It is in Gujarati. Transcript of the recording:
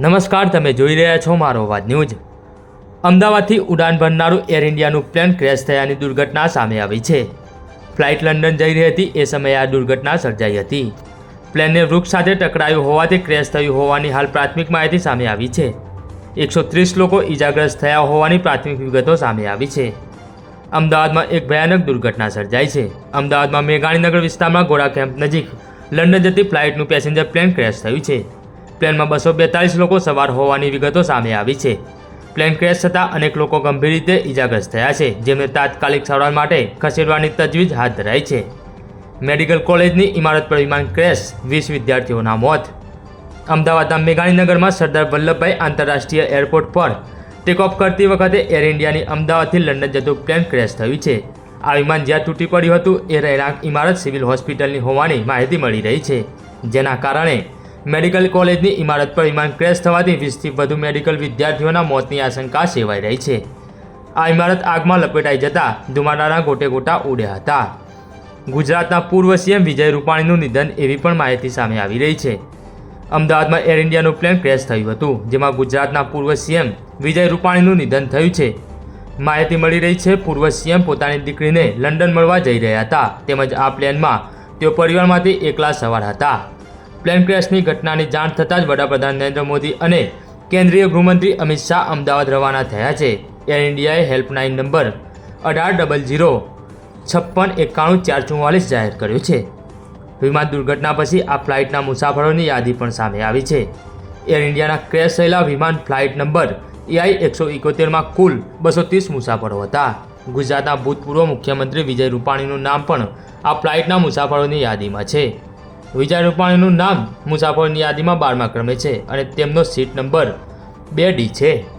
નમસ્કાર, તમે જોઈ રહ્યા છો મારો અવાજ ન્યૂઝ. અમદાવાદથી ઉડાન ભરનારું એર ઇન્ડિયાનું પ્લેન ક્રેશ થયાની દુર્ઘટના સામે આવી છે. ફ્લાઇટ લંડન જઈ રહી હતી, એ સમયે આ દુર્ઘટના સર્જાઈ હતી. પ્લેનને વૃક્ષ સાથે ટકરાયું હોવાથી ક્રેશ થયું હોવાની હાલ પ્રાથમિક માહિતી સામે આવી છે. એકસો ત્રીસ લોકો ઈજાગ્રસ્ત થયા હોવાની પ્રાથમિક વિગતો સામે આવી છે. અમદાવાદમાં એક ભયાનક દુર્ઘટના સર્જાઈ છે. અમદાવાદમાં મેઘાણીનગર વિસ્તારમાં ગોળા કેમ્પ નજીક લંડન જતી ફ્લાઇટનું પેસેન્જર પ્લેન ક્રેશ થયું છે. પ્લેનમાં બસો બેતાલીસ લોકો સવાર હોવાની વિગતો સામે આવી છે. પ્લેન ક્રેશ થતાં અનેક લોકો ગંભીર રીતે ઈજાગ્રસ્ત થયા છે, જેમને તાત્કાલિક સારવાર માટે ખસેડવાની તજવીજ હાથ ધરાઈ છે. મેડિકલ કોલેજની ઇમારત પર વિમાન ક્રેશ, વીસ વિદ્યાર્થીઓના મોત. અમદાવાદના મેઘાણીનગરમાં સરદાર વલ્લભભાઈ આંતરરાષ્ટ્રીય એરપોર્ટ પર ટેક ઓફ કરતી વખતે એર ઇન્ડિયાની અમદાવાદથી લંડન જતું પ્લેન ક્રેશ થયું છે. આ વિમાન જ્યાં તૂટી પડ્યું હતું, એ રહેણાંક ઇમારત સિવિલ હોસ્પિટલની હોવાની માહિતી મળી રહી છે. જેના કારણે મેડિકલ કોલેજની ઇમારત પર વિમાન ક્રેશ થવાથી વીસથી વધુ મેડિકલ વિદ્યાર્થીઓના મોતની આશંકા સેવાઈ રહી છે. આ ઇમારત આગમાં લપેટાઈ જતાં ધુમાડાના ગોટે ગોટા ઉડ્યા હતા. ગુજરાતના પૂર્વ સીએમ વિજય રૂપાણીનું નિધન એવી પણ માહિતી સામે આવી રહી છે. અમદાવાદમાં એર ઇન્ડિયાનું પ્લેન ક્રેશ થયું હતું, જેમાં ગુજરાતના પૂર્વ સીએમ વિજય રૂપાણીનું નિધન થયું છે. માહિતી મળી રહી છે, પૂર્વ સીએમ પોતાની દીકરીને લંડન મળવા જઈ રહ્યા હતા, તેમજ આ પ્લેનમાં તેઓ પરિવારમાંથી એકલા સવાર હતા. પ્લેન ક્રેશની ઘટનાની જાણ થતાં જ વડાપ્રધાન નરેન્દ્ર મોદી અને કેન્દ્રીય ગૃહમંત્રી અમિત શાહ અમદાવાદ રવાના થયા છે. એર ઇન્ડિયાએ હેલ્પલાઇન નંબર અઢાર ડબલ જીરો છપ્પન એકાણું ચાર ચુમ્માલીસ જાહેર કર્યો છે. વિમાન દુર્ઘટના પછી આ ફ્લાઇટના મુસાફરોની યાદી પણ સામે આવી છે. એર ઇન્ડિયાના ક્રેશ થયેલા વિમાન ફ્લાઇટ નંબર એઆઈ એકસો ઇકોતેરમાં કુલ બસો ત્રીસ મુસાફરો હતા. ગુજરાતના ભૂતપૂર્વ મુખ્યમંત્રી વિજય રૂપાણીનું નામ પણ આ ફ્લાઇટના મુસાફરોની યાદીમાં છે. વિજય રૂપાણીનું નામ મુસાફરોની યાદીમાં બારમા ક્રમે છે અને તેમનો સીટ નંબર બે ડી છે.